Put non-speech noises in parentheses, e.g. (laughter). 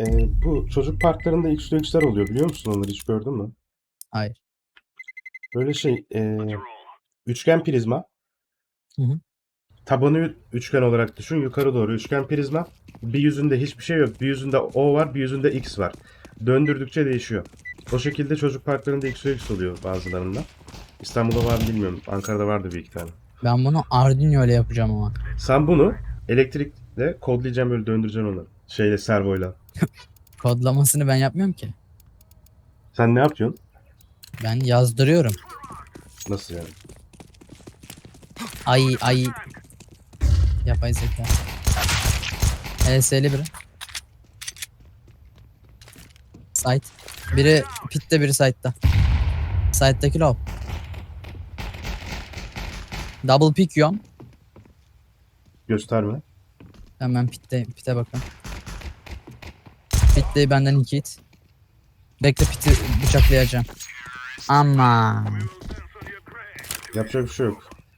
Ee, bu çocuk parklarında X-Rex'ler oluyor biliyor musun onları hiç gördün mü? Hayır. Böyle şey e, üçgen prizma. Hı hı. Tabanı üçgen olarak düşün. Yukarı doğru üçgen prizma. Bir yüzünde hiçbir şey yok. Bir yüzünde O var, bir yüzünde X var. Döndürdükçe değişiyor. O şekilde çocuk parklarında X-Rex oluyor bazılarında. İstanbul'da var mı bilmiyorum. Ankara'da vardı bir iki tane. Ben bunu Arduino ile yapacağım ama. Sen bunu elektrikle kodlayacaksın böyle döndüreceksin onu. Şeyle servoyla. (laughs) Kodlamasını ben yapmıyorum ki. Sen ne yapıyorsun? Ben yazdırıyorum. Nasıl yani? Ay ay. Yapay zeka. LS'li biri. Site. Biri pitte biri site'da. Site'daki lob. Double pick yiyorum. Gösterme. Hemen pitte, pite bakın. Pitte benden iki hit. Bekle piti bıçaklayacağım. Ama Yapacak bir şey yok.